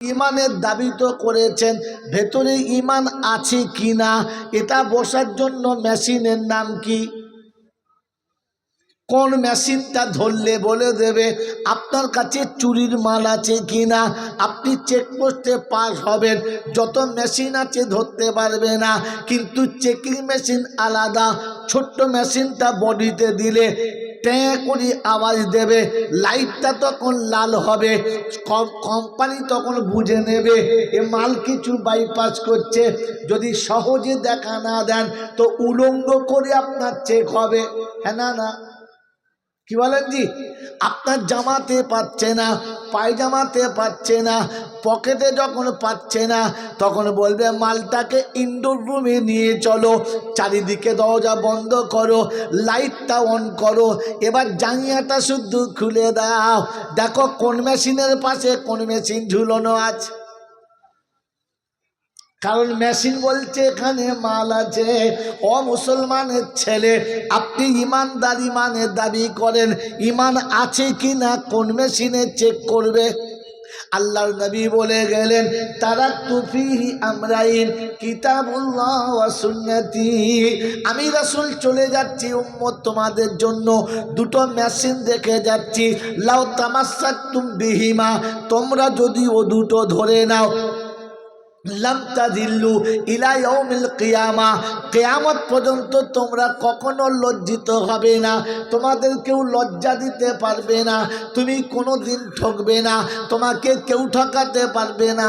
ইমানের দাবি তো করেছেন, ভেতরে ইমান আছে কি না এটা বসার জন্য মেশিনের নাম কি? কোন মেশিনটা ধরলে বলে দেবে, আপনার কাছে চুরির মাল আছে কি না আপনি চেকপোস্টে পাস হবেন, যত মেশিন আছে ধরতে পারবে না। কিন্তু চেকিং মেশিন আলাদা, ছোট্ট মেশিনটা বডিতে দিলে ট্যাঁ করে আওয়াজ দেবে, লাইটটা তখন লাল হবে কোম্পানি তখন বুঝে নেবে, এ মাল কিছু বাইপাস করছে, যদি সহজে দেখা না দেন তো উলঙ্গ করে আপনার চেক হবে। হ্যাঁ না না। কি বলেন জি? আপনার জামাতে পাচ্ছে না, পায়জামাতে পাচ্ছে না, পকেটে যখন পাচ্ছে না, তখন বলবে, মালটাকে ইনডোর রুমে নিয়ে চলো, চারিদিকে দরজা বন্ধ করো লাইটটা অন করো, এবার জাঙিয়াটা শুদ্ধ খুলে দাও। দেখো কোন মেশিনের পাশে, কোন মেশিন ঝুলানো আছে। কারণ মেশিন বলছে এখানে মাল আছে। ও মুসলমানের ছেলে, আপনি ইমানদার ইমানের দাবি করেন, ইমান আছে কি না কোন মেশিনে চেক করবে? আল্লাহর নবী বলে গেলেন তারা তুফিহি আমরাইন কিতাবুল্লাহ সুন্নতি। আমি রাসূল চলে যাচ্ছি, উম্মত তোমাদের জন্য দুটো মেশিন দেখে যাচ্ছি। লাউ তামাসাতুম বিহিমা, তোমরা যদি ও দুটো ধরে নাও। লাম তাজিল্লু ইলা ইয়াউমিল কিয়ামা। পর্যন্ত তোমরা কখনো লজ্জিত হবে না, তোমাদের কেউ লজ্জা দিতে পারবে না, তুমি কোনো দিন ঠকবে না, তোমাকে কেউ ঠকাতে পারবে না।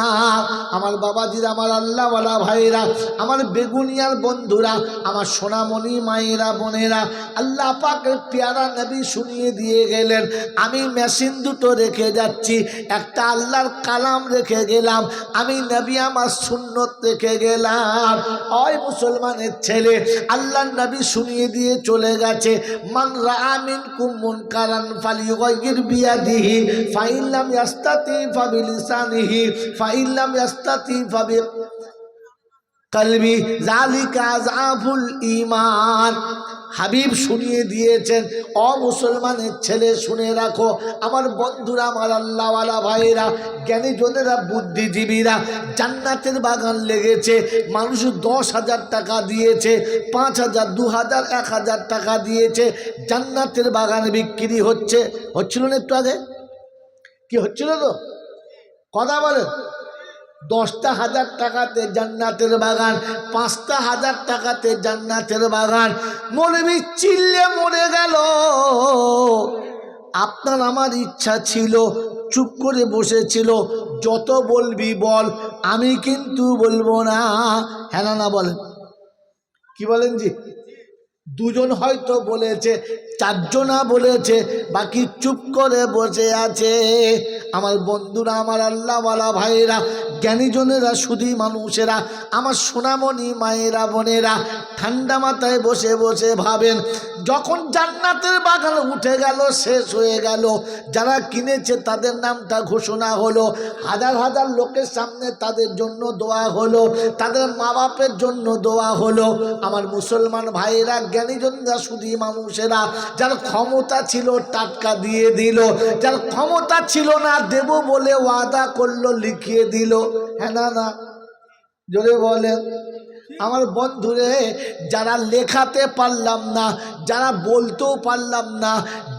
আমার বাবাজিরা, আমার আল্লাহওয়ালা ভাইরা আমার বেগুনিয়ার বন্ধুরা, আমার সোনামণি মায়েরা, বোনেরা, আল্লাহ পাকের পেয়ারা নবী শুনিয়ে দিয়ে গেলেন। আমি মেশিন দুটো রেখে যাচ্ছি, একটা আল্লাহর কালাম রেখে গেলাম। আমি নবী আমার সুন্নত রেখে গেলাম। ওই মুসলমানের ছেলে আল্লাহ নবী শুনিয়ে দিয়ে চলে গেছে। মান রামিন কুমুন কারান ফালি বিয়া দিহি ফাইল্লাম ইয়াস্তাতি ফাইল্লাম ইয়াস্তাতি ফাবি কলবি জালিকা জাফুল ইমান হাবিব শুনিয়ে দিয়েছেন, অ মুসলমানের ছেলে, শুনে রাখো, আমার বন্ধুরা, আমার আল্লাহওয়ালা ভাইয়েরা জ্ঞানীজনেরা বুদ্ধিজীবীরা, জান্নাতের বাগান লেগেছে, মানুষ দশ হাজার টাকা দিয়েছে, পাঁচ হাজার, দু হাজার, এক হাজার টাকা দিয়েছে, জান্নাতের বাগান বিক্রি হচ্ছে। হচ্ছিল না একটু আগে? কি হচ্ছিল তো? কথা বলেন। দশটা হাজার টাকাতে জান্নাতের বাগান, পাঁচটা হাজার টাকাতে জান্নাতের বাগান। মৌলবি চিল্লে মরে গেল। আপনার আমার ইচ্ছা ছিল, চুপ করে বসেছিল। যত বলবি বল, আমি কিন্তু বলব না। হ্যাঁ না বলেন। কি বলেন জি? দুজন হয়তো বলেছে চারজনা বলেছে, বাকি চুপ করে বসে আছে। আমার বন্ধুরা, আমার আল্লাহওয়ালা ভাইয়েরা, জ্ঞানীজনেরা শুধুই মানুষেরা, আমার সোনামণি মায়েরা, বোনেরা, ঠান্ডা মাথায় বসে বসে ভাবেন, যখন জান্নাতের বাগান উঠে গেল, শেষ হয়ে গেল, যারা কিনেছে তাদের নামটা ঘোষণা হলো, হাজার হাজার লোকের সামনে তাদের জন্য দোয়া হলো, তাদের মা বাপের জন্য দোয়া হলো। আমার মুসলমান ভাইয়েরা, জ্ঞানীজনরা শুধুই মানুষেরা যার ক্ষমতা ছিল টাটকা দিয়ে দিল, যার ক্ষমতা ছিল না দেব বলে ওয়াদা করল, লিখিয়ে দিল। হ্যাঁ না না। জোরে বলেন। আমার বন্ধুরে, যারা লেখাতে পারলাম না, যারা বলতেও পারলাম না,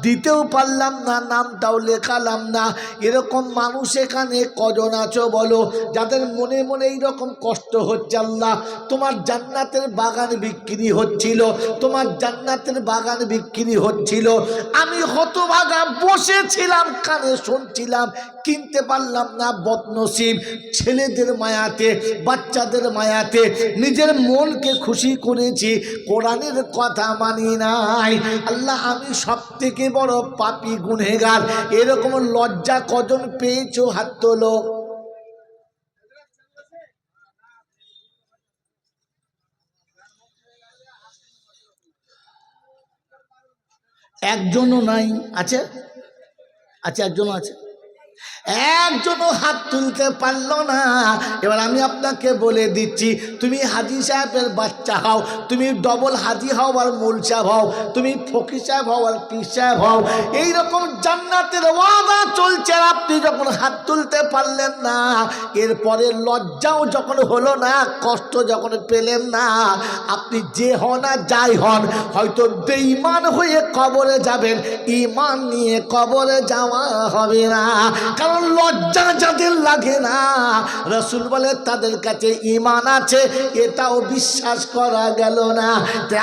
দিতেও পারলাম না, নামটাও লেখালাম না, এরকম মানুষ এখানে কজন আছো বলো? যাদের মনে মনে এইরকম কষ্ট হচ্ছে আল্লাহ, তোমার জান্নাতের বাগান বিক্রি হচ্ছিল, তোমার জান্নাতের বাগান বিক্রি হচ্ছিল। আমি হতভাগা বসেছিলাম, কানে শুনছিলাম, কিনতে পারলাম না বদনসিব ছেলেদের মায়াতে, বাচ্চাদের মায়াতে নিজের মনকে খুশি করেছি, কোরআনের কথা মানি নাই। আল্লাহ, আমি সব থেকে বড় পাপি গুনেগার এরকম লজ্জা কজন পেয়েছ, হাত তোলো। একজনও নাই, আছে? আছে একজনও আছে? একজনও হাত তুলতে পারল না। এবার আমি আপনাকে বলে দিচ্ছি, তুমি হাজি সাহেবের বাচ্চা হও, তুমি ডবল হাজি হও আর মূল সাহেব হও, তুমি ফকির সাহেব হও আর পীর সাহেব হও। এইরকম জান্নাতের ওয়াদা চলছে আর আপনি যখন হাত তুলতে পারলেন না, এরপরে লজ্জাও যখন হলো না, কষ্ট যখন পেলেন না, আপনি যে হন আর যাই হন, হয়তো বেঈমান হয়ে কবরে যাবেন ইমান নিয়ে কবরে যাওয়া হবে না। লজ্জা যাদের লাগে না। রসুল বলে, তাদের কাছে ইমান আছে, এটাও বিশ্বাস করা গেল না।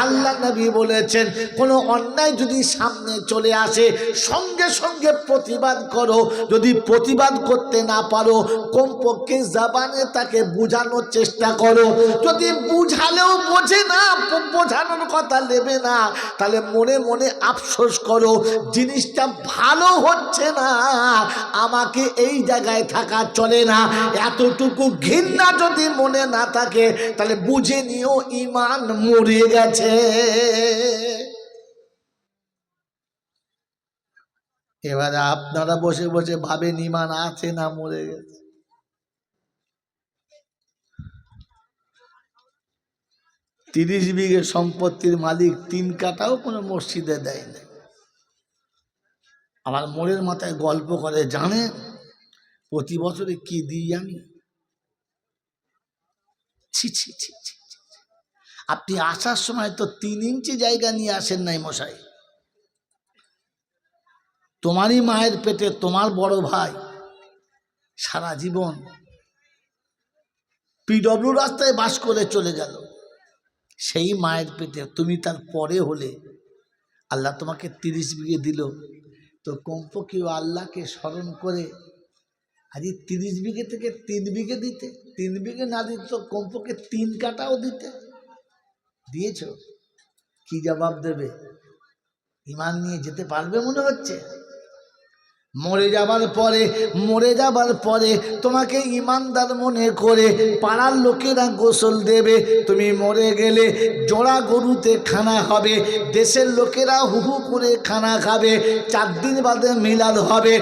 আল্লাহ নবী বলেছেন, কোনো অন্যায় যদি সামনে চলে আসে, সঙ্গে সঙ্গে প্রতিবাদ করো। যদি প্রতিবাদ করতে না পারো, কমপক্ষে জাবানে তাকে বোঝানোর চেষ্টা করো। যদি বুঝালেও বোঝে না, বোঝানোর কথা নেবে না, তাহলে মনে মনে আফসোস করো, জিনিসটা ভালো হচ্ছে না। আমাকে এই জায়গায় থাকা চলে না? এতটুকু ঘৃণা যদি মনে না থাকে, তাহলে বুঝে নিও ইমান মরে গেছে। এবারে আপনারা বসে বসে ভাবেন ইমান আছে না মরে গেছে। তিরিশ বিঘে সম্পত্তির মালিক তিন কাটাও কোনো মসজিদে দেয় না আমার মোড়ের মাথায় গল্প করে জানে প্রতি বছরে কি দিই আমি? ছি ছি ছি। আপনি আসার সময় তো তিন ইঞ্চি জায়গা নিয়ে আসেন নাই মশাই। তোমারই মায়ের পেটে তোমার বড় ভাই সারা জীবন পিডব্লিউ রাস্তায় বাস করে চলে গেল। সেই মায়ের পেটে তুমি তার পরে হলে আল্লাহ তোমাকে তিরিশ বিঘে দিল। তো কমপক্ষে ও আল্লাহকে স্মরণ করে আজ তিরিশ বিঘে থেকে তিন বিঘে দিতে, তিন বিঘে না দিতে কমপক্ষে তিন কাটাও দিতে। দিয়েছ? কি জবাব দেবে? ইমান নিয়ে যেতে পারবে মনে হচ্ছে? মরে যাবার পরে, মরে যাবার পরে তোমাকে ইমানদার মনে করে পাড়ার লোকেরা গোসল দেবে। তুমি মরে গেলে জোড়া গরুতে খানা হবে, দেশের লোকেরা হুহু করে খানা খাবে, চার দিন বাদে মিলাদ হবে।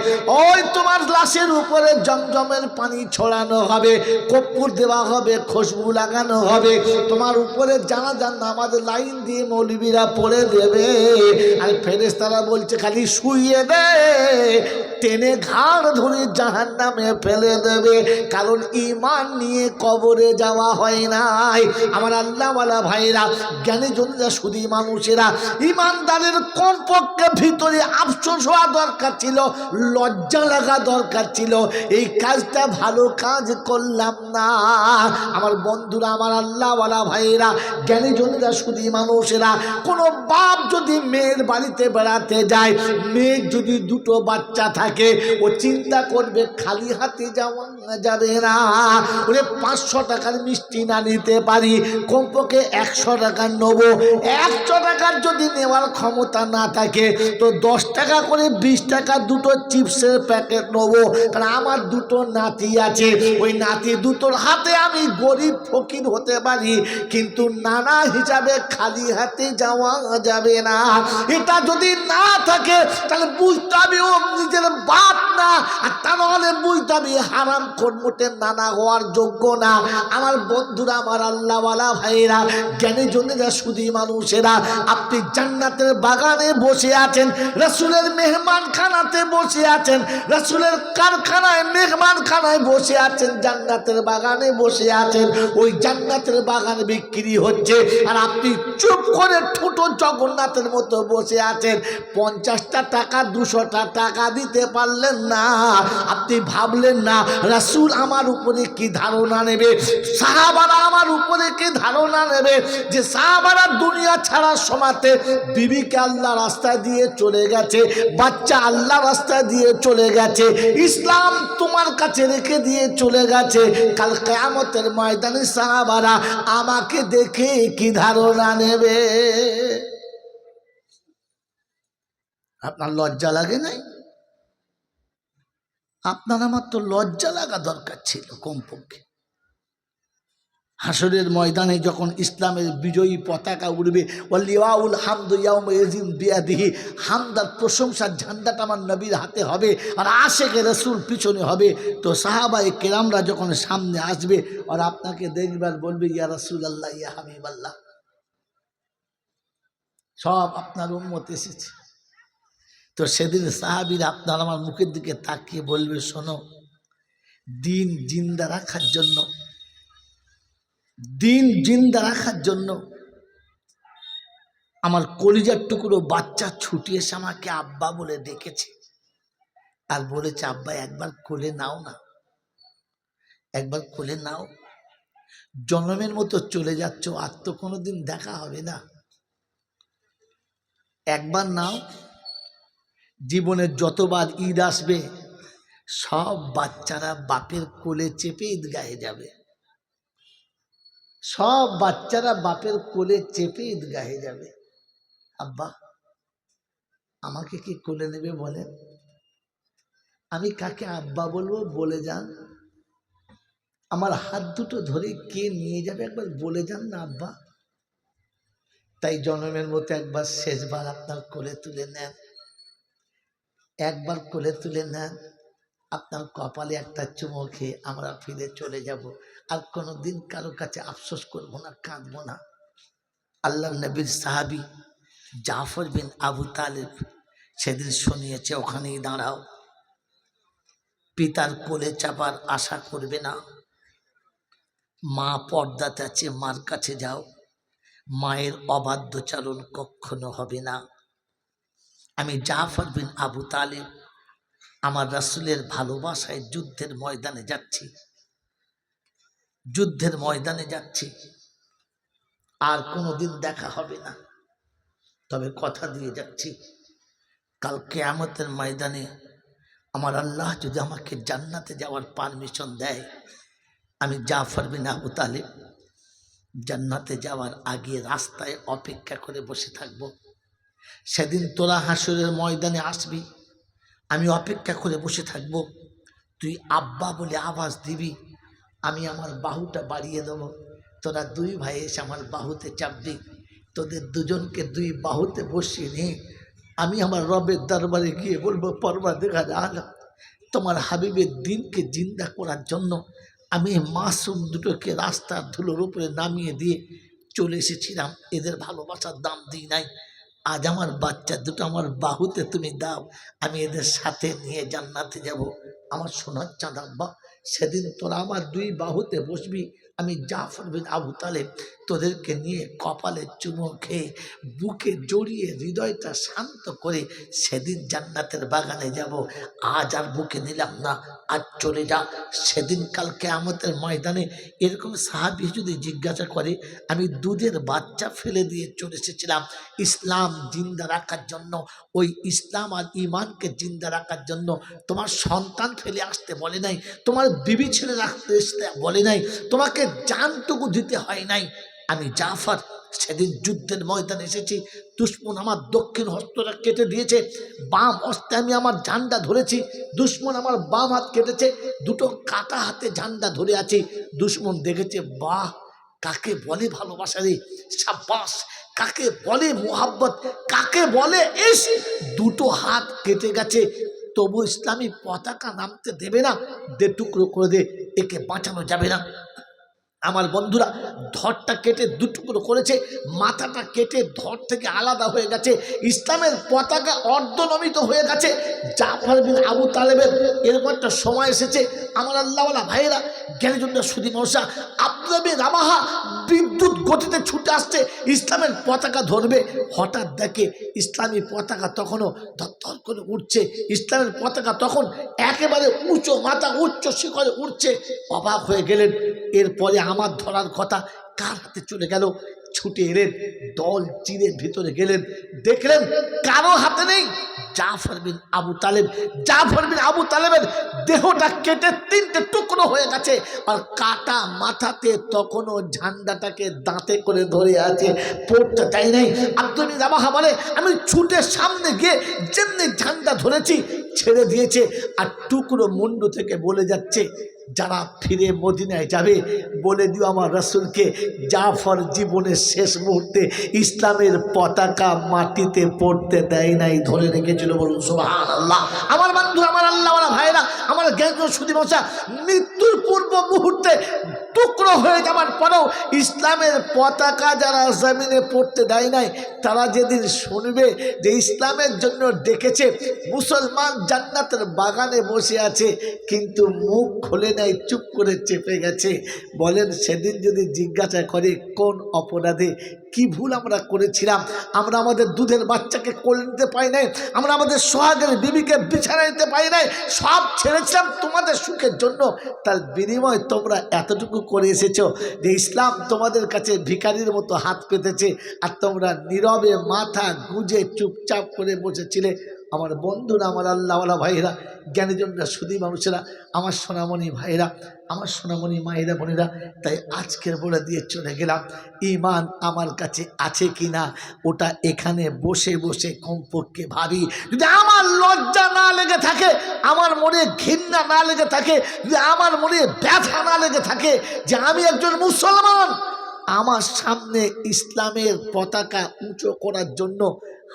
ওই তোমার লাশের উপরে জমজমের পানি ছড়ানো হবে কপ্পুর দেওয়া হবে, খুশবু লাগানো হবে। তোমার উপরে জানা জান আমাদের লাইন দিয়ে মৌলবীরা পড়ে দেবে। আর ফেরেস্তারা বলছে, খালি শুইয়ে দে টেনে ঘাড় ধরে জাহান নামে ফেলে দেবে, কারণ ইমান নিয়ে কবরে যাওয়া হয় নাই। আমার আল্লাহওয়ালা ভাইরা জ্ঞানী জনীরা শুধু মানুষেরা ইমানদারের কমপক্ষে ভিতরে আফসোস হওয়া দরকার ছিল, লজ্জা লাগা দরকার ছিল। এই কাজটা ভালো কাজ করলাম না। আমার বন্ধুরা, আমার আল্লাহওয়ালা ভাইয়েরা জ্ঞানী জনীরা শুধু মানুষেরা, কোনো বাপ যদি মেয়ের বাড়িতে বেড়াতে যায় মেয়ের যদি দুটো বাচ্চা থাকে ও চিন্তা করবে, খালি হাতে যাওয়া যাবে না। ওরে পাঁচশো টাকার মিষ্টি না নিতে পারি, কমপক্ষে একশো টাকার নেব। একশো টাকার যদি নেওয়ার ক্ষমতা না থাকে, তো দশ টাকা করে বিশ টাকা দুটো চিপসের প্যাকেট নেব। কারণ আমার দুটো নাতি আছে, ওই নাতি দুটোর হাতে আমি গরিব ফকির হতে পারি, কিন্তু নানা হিসাবে খালি হাতে যাওয়া যাবে না। এটা যদি না থাকে, তাহলে বুঝতে হবে ও নিজের বাপ না, আর তা নাহলে বুঝতে হবে হারাম নানা হওয়ার যোগ্য না। আমার বন্ধুরা, আমার আল্লাহওয়ালা ভাইয়েরা জ্ঞানী মানুষেরা, আপনি জান্নাতের বাগানে বসে আছেন, রসুলের মেহমান খানাতে বসে আছেন, রসুলের কারখানায় মেহমান খানায় বসে আছেন, জান্নাতের বাগানে বসে আছেন, ওই জান্নাতের বাগান বিক্রি হচ্ছে, আর আপনি চুপ করে ঠুটো জগন্নাথের মতো বসে আছেন, পঞ্চাশটা টাকা, দুশোটা টাকা দিতে পারলেন না, আপনি ভাবলেন না, রাসুল আমার উপরে কি ধারণা নেবে? সাহাবারা আমার উপরে কি ধারণা নেবে যে সাহাবারা দুনিয়া ছাড়ার সমাতে বিবিকে আল্লাহ রাস্তা দিয়ে চলে গেছে, বাচ্চা আল্লাহ রাস্তা দিয়ে চলে গেছে, ইসলাম তোমার কাছে রেখে দিয়ে চলে গেছে। কাল কেয়ামতের ময়দানে সাহাবারা আমাকে দেখে কি ধারণা নেবে? আপনার লজ্জা লাগে নাই? আপনার আমার তো লজ্জা লাগা দরকার ছিল কমপক্ষে। হাসরের ময়দানে যখন ইসলামের বিজয়ী পতাকা উড়বে, ওয়ালিয়াউল হামদু ইয়াউম বিয়াদিহি, হামদার প্রশংসার ঝান্ডাটা আমার নবীর হাতে হবে, আর আশেকে রসুল পিছনে হবে, তো সাহাবাই কেরামরা যখন সামনে আসবে, আর আপনাকে দেখবার বলবে, ইয়া রসুল আল্লাহ ইয়া হাবিব আল্লাহ সব আপনার উন্মত এসেছে। তো সেদিন সাহাবির আপনার আমার মুখের দিকে তাকিয়ে বলবে, শোনো, দিন জিন্দা রাখার জন্য, দিন জিন্দা রাখার জন্য আমার কলিজার টুকরো বাচ্চা ছুটি এসে আমাকে আব্বা বলে ডেকেছে। আর বলেছে, আব্বা, একবার কোলে নাও না, একবার কোলে নাও। জন্মের মতো চলে যাচ্ছ, আর তো কোনোদিন দেখা হবে না। একবার নাও জীবনের যতবার ঈদ আসবে, সব বাচ্চারা বাপের কোলে চেপে ঈদগাহে যাবে। সব বাচ্চারা বাপের কোলে চেপে ঈদগাহে যাবে। আব্বা, আমাকে কি কোলে নেবে বলেন? আমি কাকে আব্বা বলব বলে যান। আমার হাত দুটো ধরে কে নিয়ে যাবে একবার বলে যান না আব্বা। তাই জন্মের মতো একবার শেষবার আপনার কোলে তুলে নেন। একবার কোলে তুলে নেন, আপনার কপালে একটা চুমো খেয়ে আমরা ফিরে চলে যাব। আর কোনো দিন কারও কাছে আফসোস করব না, কাঁদবো না। আল্লাহ নবীর সাহাবি জাফর বিন আবু তালেব সেদিন শুনিয়েছে, ওখানেই দাঁড়াও। পিতার কোলে চাপার আশা করবে না। মা পর্দাতে আছে, মার কাছে যাও। মায়ের অবাধ্য চালন কখনো হবে না। আমি জাফর বিন আবু তালেব, আমার রাসুলের ভালোবাসায় যুদ্ধের ময়দানে যাচ্ছি। যুদ্ধের ময়দানে যাচ্ছি। আর কোনো দিন দেখা হবে না। তবে কথা দিয়ে যাচ্ছি, কাল কেয়ামতের ময়দানে আমার আল্লাহ যদি আমাকে জান্নাতে যাওয়ার পারমিশন দেয়, আমি জাফর বিন আবু তালেব জান্নাতে যাওয়ার আগে রাস্তায় অপেক্ষা করে বসে থাকব। সেদিন তোরা হাসরের ময়দানে আসবি। আমি অপেক্ষা করে বসে থাকব। তুই আব্বা বলে আওয়াজ দিবি। আমি আমার বাহুটা বাড়িয়ে দেবো। তোরা দুই ভাই এসে আমার বাহুতে চাপবি। তোদের দুজনকে দুই বাহুতে বসিয়ে নিয়ে আমি আমার রবের দরবারে গিয়ে বলব পর্বা দেখা আলা, তোমার হাবিবের দিনকে জিন্দা করার জন্য আমি মাসুম দুটোকে রাস্তার ধুলোর উপরে নামিয়ে দিয়ে চলে এসেছিলাম। এদের ভালোবাসার দাম দিই নাই। আজ আমার বাচ্চা দুটো আমার বাহুতে তুমি দাও, আমি এদের সাথে নিয়ে জান্নাতে যাব। আমার সোনার চাঁদ আব্বা, সেদিন তোরা আমার দুই বাহুতে বসবি, আমি জাফর বিন আবু তালেব তোদেরকে নিয়ে কপালে চুমো খেয়ে, বুকে জড়িয়ে হৃদয়টা শান্ত করে সেদিন জান্নাতের বাগানে যাব। আজ আর বুকে নিলাম না, আজ চলে যা। সেদিন কালকে আমাদের ময়দানে এরকম সাহাবি যদি জিজ্ঞাসা করে, আমি দুধের বাচ্চা ফেলে দিয়ে চলে এসেছিলাম ইসলাম জিন্দা রাখার জন্য। ওই ইসলাম আর ইমানকে জিন্দা রাখার জন্য তোমার সন্তান ফেলে আসতে বলে নাই, তোমার বিবি ছেড়ে রাখতে আসতে বলে নাই, তোমাকে জানটুকু দিতে হয় নাই। আমি জাফর, সেদিন যুদ্ধের ময়দানে এসেছি, দুশ্মন আমার দক্ষিণ হস্তটা কেটে দিয়েছে, বাম হস্তে আমি আমার ঝান্ডা ধরেছি, দুশ্মন আমার বাম হাত কেটেছে, দুটো কাটা হাতে ঝান্ডা ধরে আছি, দুশ্মন দেখেছে, বাহ, কাকে বলে ভালোবাসা রে, সাব্বাস, কাকে বলে মোহাব্বত, কাকে বলে এস দুটো হাত কেটে গেছে, তবু ইসলামী পতাকা নামতে দেবে না, দে টুকরো করে দে, একে বাঁচানো যাবে না। আমার বন্ধুরা, ধরটা কেটে দুটুকরো করেছে, মাথাটা কেটে ধর থেকে আলাদা হয়ে গেছে, ইসলামের পতাকা অর্ধনমিত হয়ে গেছে। জাফর বিন আবু তালেবের এরকম একটা সময় এসেছে। আমার আল্লাহওয়ালা ভাইয়েরা জ্ঞানের জন্য সুদী মশা আব্দাবি রামাহা বিদ্যুৎ গতিতে ছুটে আসছে, ইসলামের পতাকা ধরবে। হঠাৎ দেখে ইসলামী পতাকা তখনও ধর করে উঠছে। ইসলামের পতাকা তখন একেবারে উঁচু মাথা, উচ্চ শিখরে উঠছে। অবাক হয়ে গেলেন এরপরে আমার ধরার কথা কার হাতে চলে গেল? ছুটে এলেন, দল চিরের ভিতরে গেলেন। দেখলেন কারও হাতে নেই। জাফর বিন আবু তালেব, জাফর বিন আবু তালেবের দেহটা কেটে তিনটে টুকরো হয়ে গেছে আর কাটা মাথাতে তখনও ঝান্ডাটাকে দাঁতে করে ধরে আছে। পড়তে চাই নাই। আব্দুল রাবাহা বলে, আমি ছুটে সামনে গিয়ে যেমনি ঝান্ডা ধরেছি, ছেড়ে দিয়েছে। আর টুকরো মুন্ডু থেকে বলে যাচ্ছে যারা ফিরে মদিনায় যাবে, বলে দিও আমার রসুলকে, জাফর জীবনের শেষ মুহূর্তে ইসলামের পতাকা মাটিতে পড়তে দেয় নাই, ধরে রেখেছিল বলুন সোহান আল্লাহ আমার বন্ধু আমার আল্লাহ আমার ভাইরা আমার জ্ঞান সুদী মশা মৃত্যুর পূর্ব মুহূর্তে টুকরো হয়ে যাবার পরেও ইসলামের পতাকা যারা জমিনে পড়তে দেয় নাই, তারা যেদিন শুনবে যে ইসলামের জন্য ডেকেছে মুসলমান জান্নাতের বাগানে বসে আছে, কিন্তু মুখ খুলে নাই, চুপ করে চেপে গেছে। বলেন, সেদিন যদি জিজ্ঞাসা করে কোন অপরাধে কি ভুল আমরা করেছিলাম? আমরা আমাদের দুধের বাচ্চাকে কোলে নিতে পাই নাই, আমরা আমাদের সোহাগের বিবিকে বিছানা নিতে পাই নাই, সব ছেড়েছিলাম তোমাদের সুখের জন্য। তার বিনিময় তোমরা এতটুকু করে এসেছ যে ইসলাম তোমাদের কাছে ভিখারির মতো হাত পেতেছে, আর তোমরা নীরবে মাথা গুজে চুপচাপ করে বসেছিলে। আমার বন্ধুরা, আমার আল্লাহওয়ালা ভাইরা জ্ঞানীজনরা সুদী মানুষেরা, আমার সোনামণি ভাইরা আমার সোনামণি মায়েরা, বোনেরা, তাই আজকের বলে দিয়ে চলে গেলাম। ইমান আমার কাছে আছে কি না ওটা এখানে বসে বসে কমপক্ষে ভাবি। যদি আমার লজ্জা না লেগে থাকে, আমার মনে ঘৃণা না লেগে থাকে, যদি আমার মনে ব্যথা না লেগে থাকে যে আমি একজন মুসলমান, আমার সামনে ইসলামের পতাকা উঁচু করার জন্য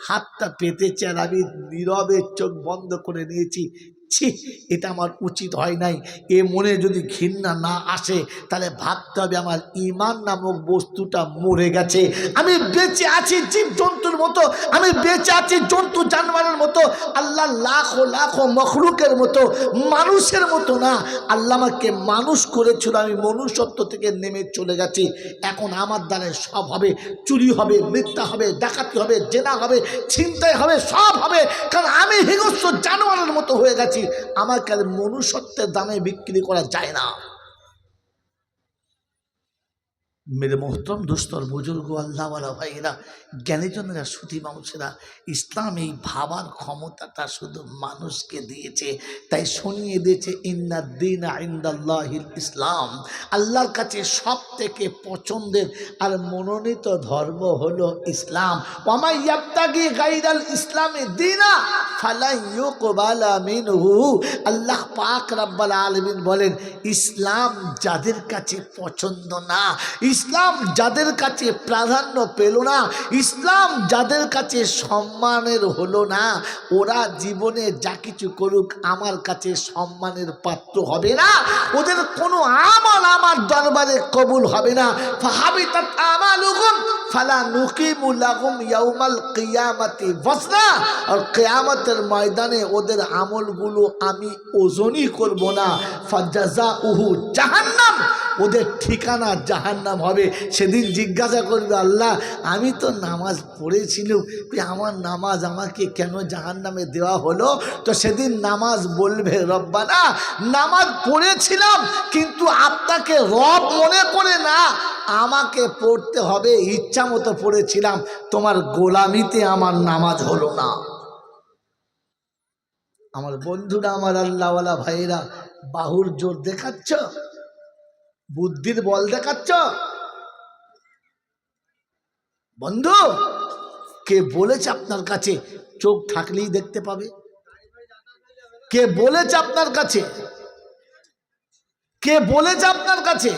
হাতটা পেতেছে আর আমি নীরবে চোখ বন্ধ করে নিয়েছি। ছি, এটা আমার উচিত হয় নাই। এ মনে যদি ঘৃণা না আসে, তাহলে ভাবতে হবে আমার ইমান নামক বস্তুটা মরে গেছে। আমি বেঁচে আছি জীব জন্তুর মতো, আমি বেঁচে আছি জন্তু জানোয়ারের মতো, আল্লাহ লাখো লাখো মখলুকের মতো, মানুষের মতো না। আল্লাহ আমাকে মানুষ করেছিল, আমি মনুষ্যত্ব থেকে নেমে চলে গেছি। এখন আমার দ্বারা সব হবে, চুরি হবে, মিথ্যা হবে, ডাকাতি হবে, জেনা হবে, ছিনতাই হবে, সব হবে। কারণ আমি হিংস্র জানোয়ারের মতো হয়ে গেছি। আমাকে মনুষ্যত্বের দামে বিক্রি করা যায় না। মেরে মোহতরম দুস্তর বুজুর্গ আল্লাহওয়ালা ভাইয়েরা, জ্ঞানীজনেরা, সুধী মানুষেরা, ইসলাম এই ভাবার ক্ষমতাটা শুধু মানুষকে দিয়েছে, তাই শুনিয়ে দিয়েছে ইন্নাদ্দিন আইন্দাল্লাহিল ইসলাম। আল্লাহর কাছে সব থেকে পছন্দের আর মনোনীত ধর্ম হলো ইসলাম। ওমাই গাইরাল ইসলামে দিনা আল্লাহ পাক রাব্বাল আলমিন বলেন, ইসলাম যাদের কাছে পছন্দ না ইসলাম যাদের কাছে প্রাধান্য পেল না, ইসলাম যাদের কাছে সম্মানের হলো না, ওরা জীবনে যা কিছু করুক আমার কাছে সম্মানের পাত্র হবে না। ওদের কোনো আমল আমার দরবারে কবুল হবে না। ইয়াউমাল কিয়ামাতি ওয়াজনা, আর কিয়ামতের ময়দানে ওদের আমলগুলো আমি ওজনই করব না। ফাজাজাউহু জাহান্নাম ওদের ঠিকানা জাহান্নাম হবে। সেদিন জিজ্ঞাসা করবে, আল্লাহ, আমি তো নামাজ পড়েছিলাম আমার নামাজ আমাকে কেন জাহান্নামে দেওয়া হলো? তো সেদিন নামাজ বলবে, রব্বানা, নামাজ পড়েছিলাম, কিন্তু আপনাকে রব মনে করে না, আমাকে পড়তে হবে, ইচ্ছা মতো পড়েছিলাম, তোমার গোলামিতে আমার নামাজ হলো না। আমার বন্ধুরা, আমার আল্লাহওয়ালা ভাইয়েরা, বাহুর জোর দেখাচ্ছ? বুদ্ধির বল দেখাচ্ছ? বন্ধু, কে বলেছে আপনার কাছে চোখ থাকলেই দেখতে পাবে? কে বলেছে আপনার কাছে? কে বলেছে আপনার কাছে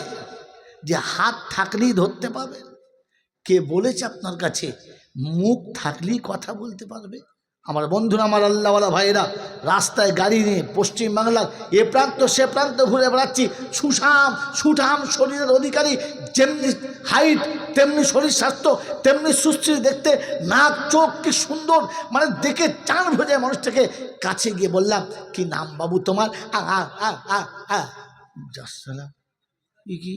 যে হাত থাকলেই ধরতে পাবে কে বলেছে আপনার কাছে মুখ থাকলেই কথা বলতে পারবে? আমার বন্ধুরা আমার আল্লাহওয়ালা ভাইয়েরা, রাস্তায় গাড়ি নিয়ে পশ্চিমবাংলার এ প্রান্ত সে প্রান্ত ঘুরে বেড়াচ্ছি। সুষাম সুঠাম শরীরের অধিকারী, যেমনি হাইট তেমনি শরীর স্বাস্থ্য, তেমনি সুস্থির দেখতে। নাক, চোখ কি সুন্দর মানে দেখে চান ভেজে মানুষটাকে কাছে গিয়ে বললাম, কি নাম বাবু তোমার? কি?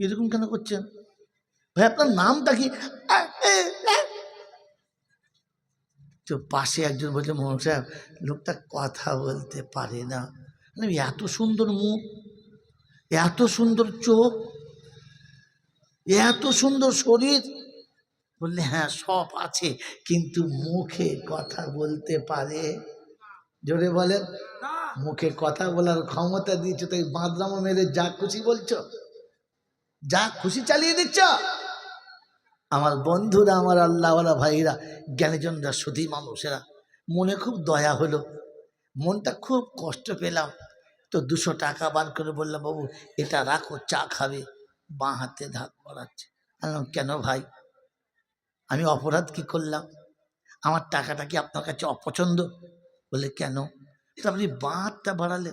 এরকম কেন করছেন? ভাই, আপনার নামটা কি। তো পাশে একজন বলছে, মোহন সাহেব, লোকটা কথা বলতে পারে না। এত সুন্দর মুখ, এত সুন্দর চোখ, এত সুন্দর শরীর। বললে হ্যাঁ সব আছে, কিন্তু মুখে কথা বলতে পারে। জোরে বলেন, মুখে কথা বলার ক্ষমতা দিয়েছ, তাই বাঁদরামো মেরে যা খুশি বলছো, যা খুশি চালিয়ে দিচ্ছ? আমার বন্ধুরা, আমার আল্লাহওয়ালা ভাইরা জ্ঞানীজনরা, সুধী মানুষেরা, মনে খুব দয়া হলো। মনটা খুব কষ্ট পেলাম। তো দুশো টাকা বার করে বললাম, বাবু, এটা রাখো, চা খাবে। বাঁ হাতে ধাত বাড়াচ্ছে বললাম, কেন ভাই? আমি অপরাধ কি করলাম? আমার টাকাটা কি আপনার কাছে অপছন্দ? বলে, কেন? তো আপনি বাঁ হাতটা বাড়ালেন।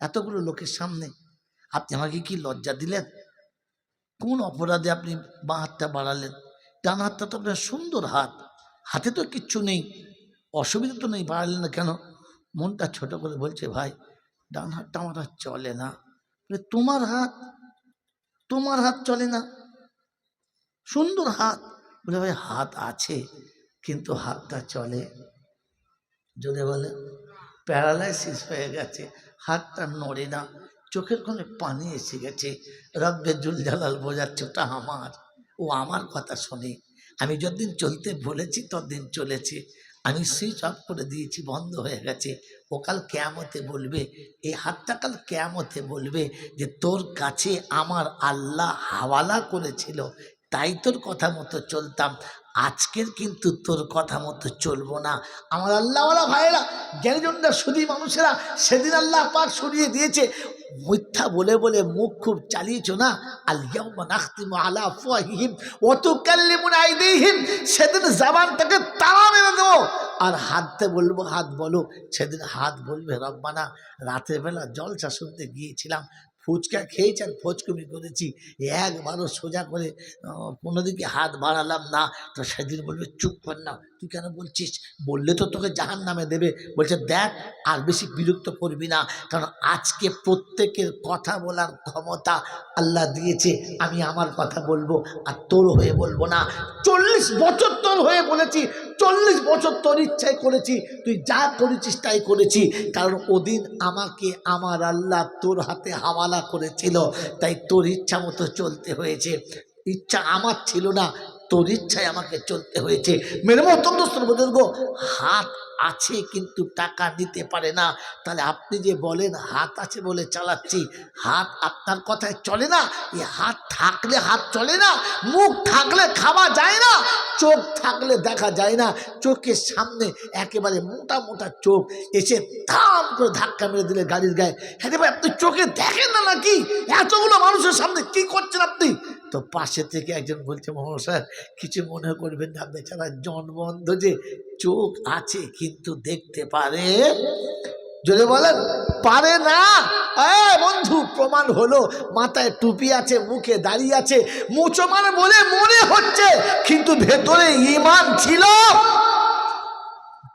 এতগুলো লোকের সামনে আপনি আমাকে কি লজ্জা দিলেন? কোন অপরাধে আপনি বাঁ হাতটা বাড়ালেন? ডান হাতটা তো আপনার সুন্দর হাত। হাতে তো কিচ্ছু নেই। অসুবিধা তো নেই, বাড়ালেন না কেন? মনটা ছোট করে বলছে, ভাই, ডান হাতটা আমার আর চলে না। তোমার হাত? তোমার হাত চলে না? সুন্দর হাত। বলে, ভাই, হাত আছে, কিন্তু হাতটা চলে। যদি বলে, প্যারালাইসিস হয়ে গেছে, হাতটা নড়ে না। চোখের কোণে পানি এসে গেছে। রব্বে জুল জালাল বোঝাচ্ছে, ওটা আমার। ও আমার কথা শোনে। আমি যতদিন চলতে বলেছি ততদিন চলেছে। আমি সুইচ অফ করে দিয়েছি, বন্ধ হয়ে গেছে। ও কাল কেয়ামতে বলবে, এই হাতটা কাল কেয়ামতে বলবে যে, তোর কাছে আমার আল্লাহ হাওয়ালা করেছিল। তাই তোর কথা মতো চলতাম। আজকের কিন্তু তোর কথা মতো চলবো না। আমার আল্লাহওয়ালা ভাইয়েরা, জ্ঞানীজনরা শুধু মানুষেরা, সেদিন আল্লাহ পাক সরিয়ে দিয়েছে। মিথ্যা বলে বলে মুখ খুব চালিয়েছ না? আলিয়াউমা নাখতিমু আলা আফওয়াহিহিম, ওয়া তুকাল্লিমুনা আইদিহিম, সেদিন জবানটাকে তালা মেরে দেবো। আর হাততে বলব, হাত বলো, সেদিন হাত বলবে রব্বানা। রাতের বেলা জলসা শুনতে গিয়েছিলাম ফুচকা খেয়েছি আর ফচকুমি করেছি। একবারও সোজা করে কোনো দিকে হাত বাড়ালাম না। তো সেদিন বলবে, চুপ কর না। তুই কেন বলছিস? বললে তো তোকে জাহান নামে দেবে। বলছে, দেখ, আর বেশি বিরক্ত করবি না। কারণ আজকে প্রত্যেকের কথা বলার ক্ষমতা আল্লাহ দিয়েছে। আমি আমার কথা বলব আর তোর হয়ে বলব না। চল্লিশ বছর তোর হয়ে বলেছি। চল্লিশ বছর তোর ইচ্ছাই করেছি। তুই যা করেছিস তাই করেছি। কারণ ওদিন আমাকে আমার আল্লাহ তোর হাতে হাওয়ালা করেছিল। তাই তোর ইচ্ছা মতো চলতে হয়েছে। ইচ্ছা আমার ছিল না। তোর ইচ্ছায় আমাকে চলতে হয়েছে। মেরে মতন বুজুর্গ হাত আছে কিন্তু টাকা নিতে পারে না। তাহলে আপনি যে বলেন হাত আছে বলে চালাচ্ছি, হাত আপনার কথায় চলে না? এই হাত থাকলে হাত চলে না? মুখ থাকলে খাওয়া যায় না? চোখ থাকলে দেখা যায় না? চোখের সামনে একেবারে মোটা মোটা চোখ এসে থাম করে ধাক্কা মেরে দিলে গাড়ির গায়ে। হ্যাঁ ভাই, আপনি চোখে দেখেন না নাকি? এতগুলো মানুষের সামনে কি করছেন আপনি? তো পাশে থেকে একজন বলছে স্যার কিছু মনে করবেন না, বেচারা জনবন্ধ যে চোখ আছে, কিন্তু দেখতে পারে। যদি বলেন, পারে না। বন্ধু, প্রমাণ হলো, মাথায় টুপি আছে, মুখে দাঁড়িয়ে আছে মুসলমান বলে মনে হচ্ছে, কিন্তু ভেতরে ইমান ছিল।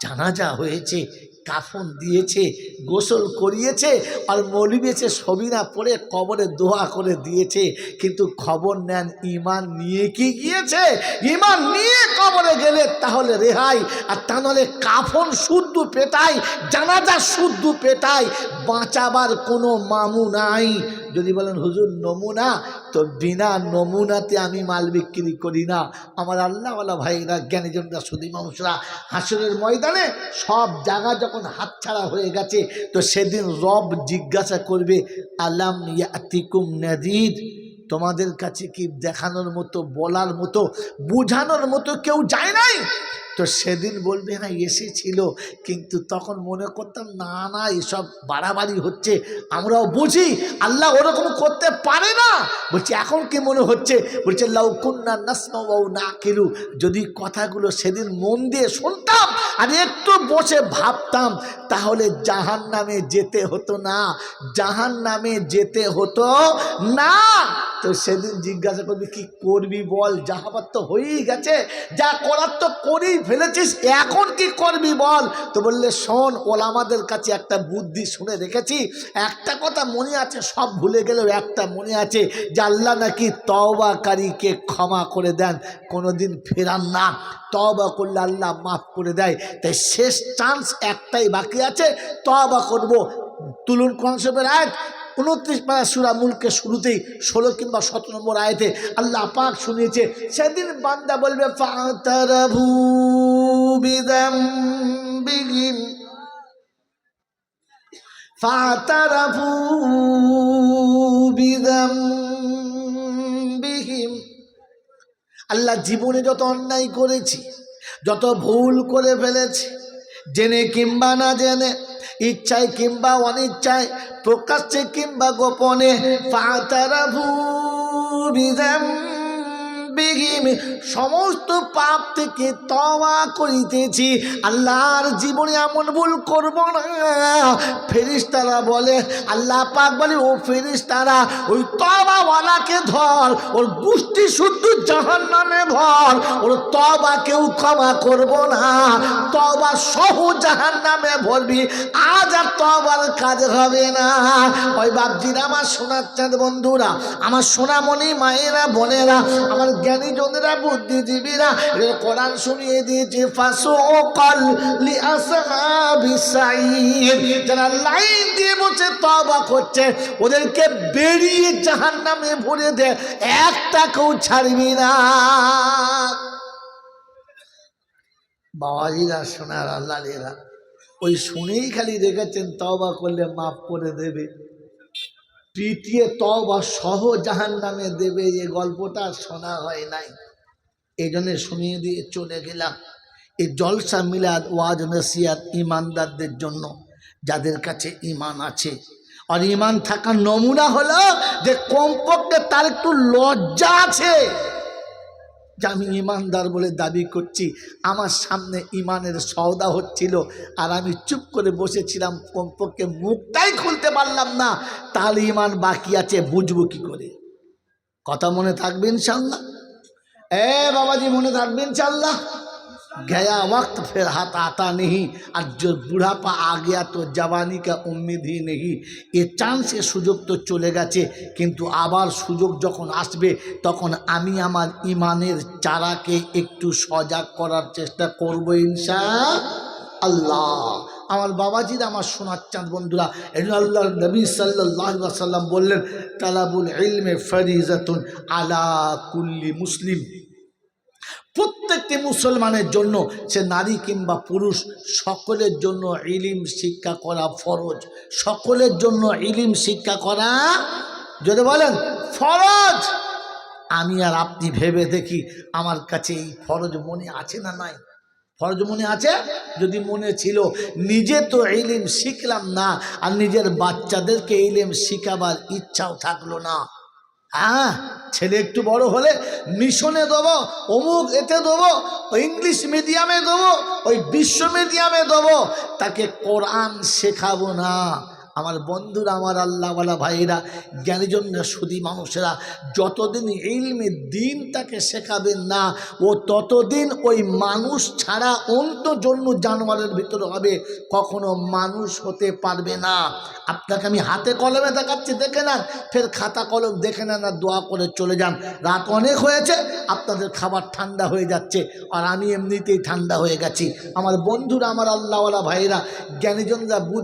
জানাজা হয়েছে কাফন দিয়েছে, গোসল করিয়েছে আর মলিবেছে সবিনা পড়ে কবরে দোয়া করে দিয়েছে। কিন্তু খবর নেন ইমান নিয়ে কি গিয়েছে? ইমান নিয়ে কবরে গেলে তাহলে রেহাই। আর তা নাহলে কাফন শুদ্ধ পেটাই, জানাজা শুদ্ধ পেটাই, বাঁচাবার কোনো মামু নাই। যদি বলেন, হুজুর, নমুনা? তো বিনা নমুনাতে আমি মাল বিক্রি করি না। আমার আল্লাহওয়ালা ভাইরা জ্ঞানীজনরা, সুদী মানুষরা, হাসরের ময়দানে সব জায়গা যখন হাতছাড়া হয়ে গেছে, তো সেদিন রব জিজ্ঞাসা করবে, আলাম ইয়াতিকুম নাদির তোমাদের কাছে কি দেখানোর মতো, বলার মতো, বোঝানোর মতো কেউ যায় নাই? তো সেদিন বলবে হ্যাঁ এসেছিল। কিন্তু তখন মনে করতাম, না না, এসব বাড়াবাড়ি হচ্ছে। আমরাও বুঝি, আল্লাহ ওরকম করতে পারে না। বলছি, এখন কি মনে হচ্ছে? বলছে লাউকুন্না নাসমাউ না কিলু যদি কথাগুলো সেদিন মন দিয়ে শুনতাম আর একটু বসে ভাবতাম, তাহলে জাহান নামে যেতে হতো না। জাহান নামে যেতে হতো না। তো সেদিন জিজ্ঞাসা করবি, কি করবি বল? যাহাবার তো হয়েই গেছে, যা করার তো করেই ফেলেছিস? এখন কি করবি বল? তো বললে, শোন ওলামাদের কাছে একটা বুদ্ধি শুনে রেখেছি। একটা কথা মনে আছে, সব ভুলে গেলেও একটা মনে আছে, যে আল্লাহ নাকি তওবাকারীকে ক্ষমা করে দেন। কোনোদিন ফেরান না। তবা করলে আল্লাহ মাফ করে দেয়। তাই শেষ চান্স একটাই বাকি আছে। তবা করব। তুলুন কনসেপ্টের আয়াত। উনত্রিশ পারা সুরা মুলকে শুরুতেই ষোলো কিংবা সতেরো নম্বর আয়তে আল্লাহ পাক শুনিয়েছে, সেদিন বান্দা বলবে আল্লাহ জীবনে যত অন্যায় করেছি, যত ভুল করে ফেলেছি, জেনে কিংবা না জেনে ইচ্ছায় কিংবা অনিচ্ছায় প্রকাশ্যে কিংবা গোপনে পাতারাভু বিঘিম সমস্ত পাপ থেকে তওবা করিতেছি। আল্লাহর জীবনে এমন ভুল করব না। ফেরিস্তারা বলে, আল্লাহ পাক বলে, ও ফেরিস্তারা ওই তবাওয়ালাকে ধর, ওর গোষ্ঠী শুদ্ধ জাহান নামে ভর, ওর তবা কেউ ক্ষমা করব না। তবা সহ জাহান নামে ভরবি, আজ আর তবার কাজ হবে না। ওই বাপজিরা, আমার সোনার চাঁদ বন্ধুরা, আমার সোনামণি মায়েরা, বোনেরা, আমার জ্ঞানী জনেরা, বুদ্ধিজীবীরা কোরআন শুনিয়ে দিয়েছে ফাঁসো লি আসহাবি যারা লাইন দিয়ে বসে তবা করছে, ওদেরকে বেরিয়ে জাহান নামে ভরে দে, একটা কেউ ছাড়বি না। বাবাজিরা সোনার আল্লাহেরা ওই শুনেই খালি রেখেছেন তবা করলে মাফ করে দেবে। তৃতীয় তবা সহ জাহান নামে দেবে, এ গল্পটা শোনা হয় নাই। এই জন্য শুনিয়ে দিয়ে চলে গেলাম। এই জলসা মিলাদ, ওয়াজ নসিয়াত ইমানদারদের জন্য, যাদের কাছে ইমান আছে। আর ইমান থাকার নমুনা হলো যে কমপক্ষে তার একটু লজ্জা আছে। যে আমি ইমানদার বলে দাবি করছি, আমার সামনে ইমানের সওদা হচ্ছিল আর আমি চুপ করে বসেছিলাম কমপক্ষে মুখটাই খুলতে পারলাম না, তাহলে ইমান বাকি আছে, বুঝব কি করে? কথা মনে থাকবে ইনশাল্লাহ। এ বাবাজি, মনে থাকবে ইনশাল্লাহ। गया वक्त फिर हाथ आता नहीं আর जो বুড়াপা आ गया তো জওয়ানি কা উম্মিদ ही नहीं এ চান্সে সুযোগ তো চলে গেছে কিন্তু আবার সুযোগ যখন আসবে তখন আমি আমার ইমানের চারাকে একটু সজাগ করার চেষ্টা করব ইনশা আল্লাহ আমার বাবাজিরা আমার সোনার চাঁদ বন্ধুরা এই আল্লাহ নবী সাল্লাহ সাল্লাম বললেন তালাবুল ইলমে ফরিজাতুন আলা কুল্লি মুসলিম প্রত্যেকটি মুসলমানের জন্য সে নারী কিংবা পুরুষ সকলের জন্য ইলিম শিক্ষা করা ফরজ। সকলের জন্য ইলিম শিক্ষা করা, যদি বলেন, ফরজ। আমি আর আপনি ভেবে দেখি আমার কাছে এই ফরজ মনে আছে না নাই? ফরজ মনে আছে? যদি মনে ছিল, নিজে তো ইলিম শিখলাম না, আর নিজের বাচ্চাদেরকে ইলিম শিখাবার ইচ্ছাও থাকল না। হ্যাঁ ছেলে একটু বড় হলে মিশনে দেবো, অমুক এতে দেবো, ইংলিশ মিডিয়ামে দেবো, ওই বিশ্ব মিডিয়ামে দেবো, তাকে কোরআন শেখাবো না। আমার বন্ধুরা, আমার আল্লাহওয়ালা ভাইয়েরা, জ্ঞানীজনরা, সুদী মানুষেরা, যতদিন ইলমে দিন তাকে শেখাবেন না, ও ততদিন ওই মানুষ ছাড়া অন্য জন্য জানোয়ারের ভিতরে হবে, কখনো মানুষ হতে পারবে না। আপনাকে আমি হাতে কলমে দেখাচ্ছি, দেখে নেন। ফের খাতা কলম দেখে নেন আর দোয়া করে চলে যান। রাত অনেক হয়েছে, আপনাদের খাবার ঠান্ডা হয়ে যাচ্ছে, আর আমি এমনিতেই ঠান্ডা হয়ে গেছি। আমার বন্ধুরা, আমার আল্লাহওয়ালা ভাইয়েরা, জ্ঞানীজনরা বুঝ